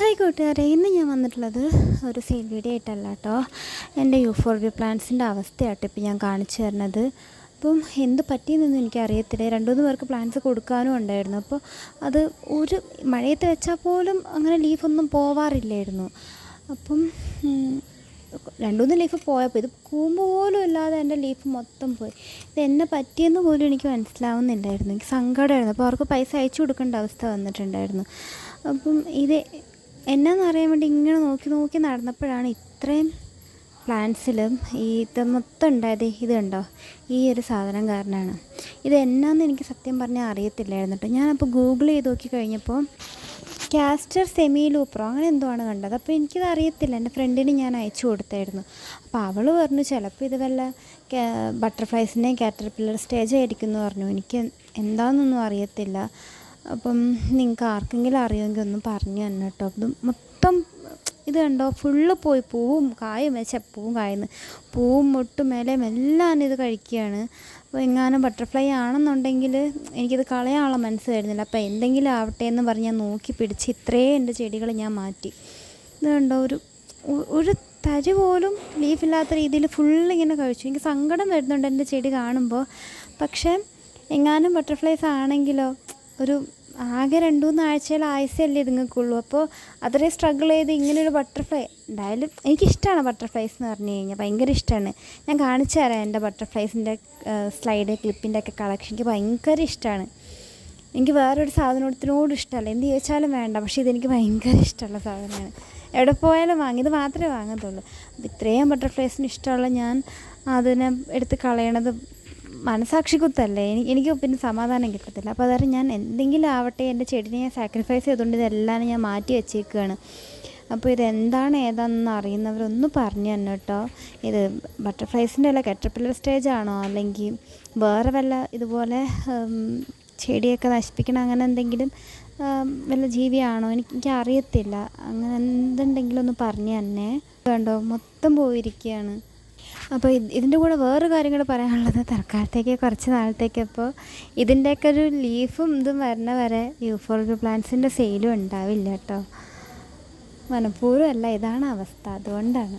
Hi കൂട്ടുകാരെ ഇന്ന് ഞാൻ വന്നിട്ടുള്ളത് ഒരു സെയിൽ വീഡിയോ ആയിട്ടല്ല കേട്ടോ എന്റെ യൂഫോർബിയ പ്ലാന്റ്സിന്റെ അവസ്ഥയാട്ടോ ഇപ്പോൾ ഞാൻ കാണിച്ചു തരുന്നത്. അപ്പം എന്ത് പറ്റിയെന്നൊന്നും എനിക്കറിയത്തില്ല. രണ്ട് മൂന്ന് പേർക്ക് പ്ലാന്റ്സ് കൊടുക്കാനും ഉണ്ടായിരുന്നു. അപ്പോൾ അത് ഒരു മഴയത്ത് വെച്ചാൽ പോലും അങ്ങനെ ലീഫൊന്നും പോവാറില്ലായിരുന്നു. അപ്പം രണ്ടുമൂന്ന് രണ്ട് മൂന്ന് ലീഫ് പോയപ്പോൾ ഇത് കൂമ്പ് പോലും ഇല്ലാതെ എന്റെ ലീഫ് മൊത്തം പോയി. ഇത് എന്നെ പറ്റിയെന്ന് പോലും എനിക്ക് മനസ്സിലാവുന്നില്ലായിരുന്നു. എനിക്ക് സങ്കടമായിരുന്നു. അപ്പോൾ അവർക്ക് പൈസ അയച്ചു കൊടുക്കേണ്ട അവസ്ഥ വന്നിട്ടുണ്ടായിരുന്നു. അപ്പം ഇത് എന്നാന്ന് അറിയാൻ വേണ്ടി ഇങ്ങനെ നോക്കി നോക്കി നടന്നപ്പോഴാണ് ഇത്രയും പ്ലാന്റ്സിലും ഈ ഇത് മൊത്തം ഉണ്ടായത് ഇത് കണ്ടോ? ഈ ഒരു സാധനം കാരണമാണ് ഇത് എന്നാന്ന് എനിക്ക് സത്യം പറഞ്ഞാൽ അറിയത്തില്ലായിരുന്നു കേട്ടോ ഞാനപ്പോൾ ഗൂഗിൾ ചെയ്ത് നോക്കി കഴിഞ്ഞപ്പോൾ കാസ്റ്റർ സെമി ലൂപ്രോ അങ്ങനെ എന്തോ ആണ് കണ്ടത്. അപ്പോൾ എനിക്കിത് അറിയത്തില്ല. എന്റെ ഫ്രണ്ടിന് ഞാൻ അയച്ചു കൊടുത്തായിരുന്നു. അപ്പോൾ അവൾ പറഞ്ഞു ചിലപ്പോൾ ഇത് വല്ല ബട്ടർഫ്ലൈസിന്റെയും കാറ്റർപില്ലർ സ്റ്റേജ് ആയിരിക്കും എന്ന് പറഞ്ഞു. എനിക്ക് എന്താണെന്നൊന്നും അറിയത്തില്ല. അപ്പം നിങ്ങൾക്ക് ആർക്കെങ്കിലും അറിയുമെങ്കിൽ ഒന്ന് പറഞ്ഞു തന്നെ കേട്ടോ. ഇത് മൊത്തം ഇത് കണ്ടോ? ഫുള്ള് പോയി പൂവും കായും വെച്ച പൂവും കായെന്ന്. പൂവും മുട്ടും മേലെയും എല്ലാം ഇത് കഴിക്കുകയാണ്. അപ്പോൾ എങ്ങാനും ബട്ടർഫ്ലൈ ആണെന്നുണ്ടെങ്കിൽ എനിക്കിത് കളയാനുള്ള മനസ്സ് വരുന്നില്ല. അപ്പോൾ എന്തെങ്കിലും ആവട്ടെ എന്ന് പറഞ്ഞ് ഞാൻ നോക്കി പിടിച്ച് ഇത്രയും എന്റെ ചെടികൾ ഞാൻ മാറ്റി. ഇത് കണ്ടോ? ഒരു ഒരു തരി പോലും ലീഫില്ലാത്ത രീതിയിൽ ഫുള്ള് ഇങ്ങനെ കഴിച്ചു. എനിക്ക് സങ്കടം വരുന്നുണ്ട് എന്റെ ചെടി കാണുമ്പോൾ. പക്ഷേ എങ്ങാനും ബട്ടർഫ്ലൈസ് ആണെങ്കിലോ ഒരു ആകെ രണ്ട് മൂന്ന് ആഴ്ചയിൽ ആയുസല്ലേ ഇതുങ്ങൾക്കുള്ളൂ. അപ്പോൾ അത്രയും സ്ട്രഗിൾ ചെയ്ത് ഇങ്ങനൊരു ബട്ടർഫ്ലൈ എന്തായാലും എനിക്കിഷ്ടമാണ് ബട്ടർഫ്ലൈസ് എന്ന് പറഞ്ഞു കഴിഞ്ഞാൽ ഭയങ്കര ഇഷ്ടമാണ് ഞാൻ കാണിച്ചു തരാം എന്റെ ബട്ടർഫ്ലൈസിന്റെ സ്ലൈഡ് ക്ലിപ്പിന്റെ ഒക്കെ കളക്ഷൻ എനിക്ക് ഭയങ്കര ഇഷ്ടമാണ് എനിക്ക് വേറൊരു സാധനത്തിനോട് ഇഷ്ടമല്ല. എന്ത് ചോദിച്ചാലും വേണ്ട. പക്ഷേ ഇതെനിക്ക് ഭയങ്കര ഇഷ്ടമുള്ള സാധനമാണ്. എവിടെ പോയാലും വാങ്ങി. ഇത് മാത്രമേ വാങ്ങത്തുള്ളൂ. ഇത്രയും ബട്ടർഫ്ലൈസിന് ഇഷ്ടമുള്ള ഞാൻ അതിനെ എടുത്ത് കളയണത് മനസാക്ഷി കുത്തല്ലേ? എനിക്ക് എനിക്ക് പിന്നെ സമാധാനം കിട്ടത്തില്ല. അപ്പോൾ അതായത് ഞാൻ എന്തെങ്കിലും ആവട്ടെ എന്റെ ചെടിനെ ഞാൻ സാക്രിഫൈസ് ചെയ്തുകൊണ്ട് ഇതെല്ലാം ഞാൻ മാറ്റി വെച്ചേക്കുകയാണ് അപ്പോൾ ഇതെന്താണ് ഏതാണെന്ന് അറിയുന്നവരൊന്ന് പറഞ്ഞു തന്നെ കേട്ടോ. ഇത് ബട്ടർഫ്ലൈസിന്റെ അല്ല കെറ്റർപില്ലർ സ്റ്റേജ് ആണോ? അല്ലെങ്കിൽ വേറെ വല്ല ഇതുപോലെ ചെടിയൊക്കെ നശിപ്പിക്കണ അങ്ങനെ എന്തെങ്കിലും വല്ല ജീവിയാണോ? എനിക്ക് എനിക്ക് അറിയത്തില്ല. അങ്ങനെ എന്തുണ്ടെങ്കിലും ഒന്ന് പറഞ്ഞു തന്നെ കണ്ടോ? മൊത്തം പോയിരിക്കുകയാണ് അപ്പോൾ ഇത് ഇതിന്റെ കൂടെ വേറൊരു കാര്യങ്ങൾ പറയാനുള്ളത് തൽക്കാലത്തേക്ക് കുറച്ച് നാളത്തേക്ക് അപ്പോൾ ഇതിന്റെയൊക്കെ ഒരു ലീഫും ഇതും വരണ വരെ യൂഫോർബി പ്ലാന്റ്സിന്റെ സെയിലും ഉണ്ടാവില്ല കേട്ടോ. മനഃപൂർവമല്ല ഇതാണ് അവസ്ഥ. അതുകൊണ്ടാണ്.